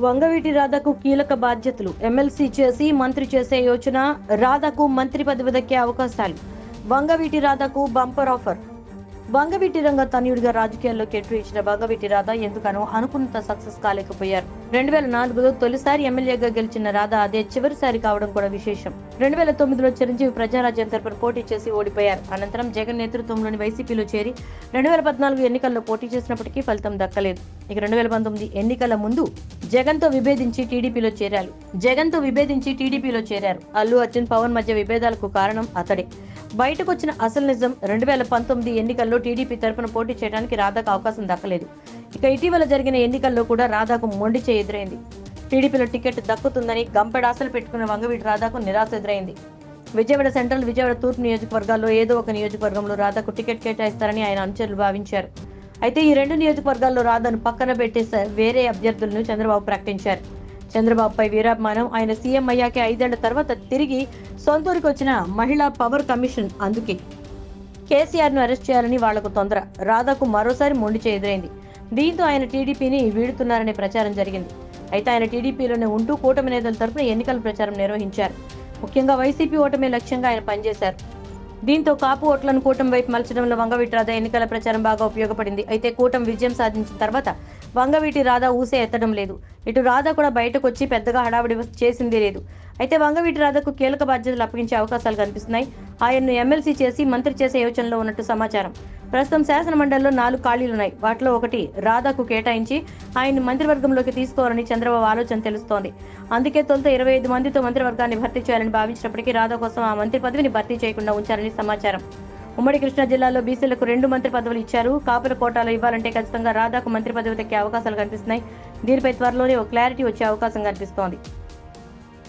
వంగవీటి రాధకు కీలక బాధ్యతలు. ఎమ్మెల్సీ చేసి మంత్రి చేసే యోచన రాధకు మంత్రి పదవి దక్కే అవకాశాలు. వంగవీటి రాధకు బంపర్ ఆఫర్. బంగవీటి రంగ తనయుడిగా రాజకీయాల్లోకి ఎంట్రీ ఇచ్చిన బంగవీటి రాధ ఎందుకనో అనుకున్నంత సక్సెస్ కాలేకపోయారు. రెండు వేల నాలుగులో తొలిసారి ఎమ్మెల్యేగా గెలిచిన రాధ అదే చివరిసారి కావడం కూడా విశేషం. రెండు వేల తొమ్మిదిలో చిరంజీవి ప్రజారాజ్యం తరపున పోటీ చేసి ఓడిపోయారు. అనంతరం జగన్ నేతృత్వంలోని వైసీపీలో చేరి రెండు వేల పద్నాలుగు ఎన్నికల్లో పోటీ చేసినప్పటికీ ఫలితం దక్కలేదు. ఇక రెండు వేల పంతొమ్మిది ఎన్నికల ముందు జగన్తో విభేదించి టీడీపీలో చేరారు. జగన్తో విభేదించి టీడీపీలో చేరారు. అల్లు అర్జున్ పవన్ మధ్య విభేదాలకు కారణం అతడే. బయటకు వచ్చిన అసలు నిజం రెండు వేల పంతొమ్మిది ఎన్నికల్లో టీడీపీ తరపున పోటీ చేయడానికి రాధాకు అవకాశం దక్కలేదు. ఇక ఇటీవల జరిగిన ఎన్నికల్లో కూడా రాధాకు మొండి చే ఎదురైంది. టీడీపీలో టికెట్ దక్కుతుందని గంపెడాసలు పెట్టుకున్న వంగవీటి రాధాకు నిరాశ ఎదురైంది. విజయవాడ సెంట్రల్ విజయవాడ తూర్పు నియోజకవర్గాల్లో ఏదో ఒక నియోజకవర్గంలో రాధాకు టికెట్ కేటాయిస్తారని ఆయన అనుచరులు భావించారు. అయితే ఈ రెండు నియోజకవర్గాల్లో రాధాను పక్కన పెట్టేసే వేరే అభ్యర్థులను చంద్రబాబు ప్రకటించారు. చంద్రబాబుపై వీరాభిమానం. ఆయన సీఎం అయ్యాకే ఐదేళ్ళ తర్వాత తిరిగి సొంతూరికి వచ్చిన మహిళా పవర్ కమిషన్ అందుకే. కేసీఆర్ను అరెస్ట్ చేయాలని వాళ్ళకు తొందర. రాధాకు మరోసారి మొండిచే ఎదురైంది. దీంతో ఆయన టీడీపీని వీడుతున్నారనే ప్రచారం జరిగింది. అయితే ఆయన టీడీపీలోనే ఉంటూ కూటమి నేతల తరపున ఎన్నికల ప్రచారం నిర్వహించారు. ముఖ్యంగా వైసీపీ ఓటమే లక్ష్యంగా ఆయన పనిచేశారు. దీంతో కాపు ఓట్లను కూటమి వైపు మలచడంలో వంగవీటి రాధా ఎన్నికల ప్రచారం బాగా ఉపయోగపడింది. అయితే కూటమి విజయం సాధించిన తర్వాత వంగవీటి రాధా ఊసే ఎత్తడం లేదు. ఇటు రాధా కూడా బయటకు వచ్చి పెద్దగా హడావిడి చేసింది లేదు. అయితే వంగవీటి రాధకు కీలక బాధ్యతలు అప్పగించే అవకాశాలు కనిపిస్తున్నాయి. ఆయన్ను ఎమ్మెల్సీ చేసి మంత్రి చేసే యోచనలో ఉన్నట్టు సమాచారం. ప్రస్తుతం శాసన మండలిలో నాలుగు ఖాళీలున్నాయి. వాటిలో ఒకటి రాధాకు కేటాయించి ఆయన్ని మంత్రివర్గంలోకి తీసుకోవాలని చంద్రబాబు ఆలోచన తెలుస్తోంది. అందుకే తొలుత ఇరవై ఐదు మందితో మంత్రివర్గాన్ని భర్తీ చేయాలని భావించినప్పటికీ రాధా కోసం ఆ మంత్రి పదవిని భర్తీ చేయకుండా ఉంచారని సమాచారం. ఉమ్మడి కృష్ణా జిల్లాలో బీసీలకు రెండు మంత్రి పదవులు ఇచ్చారు. కాపుల కోటాలో ఇవ్వాలంటే ఖచ్చితంగా రాధాకు మంత్రి పదవి దక్కే అవకాశాలు కనిపిస్తున్నాయి. దీనిపై త్వరలోనే ఓ క్లారిటీ వచ్చే అవకాశం కనిపిస్తోంది.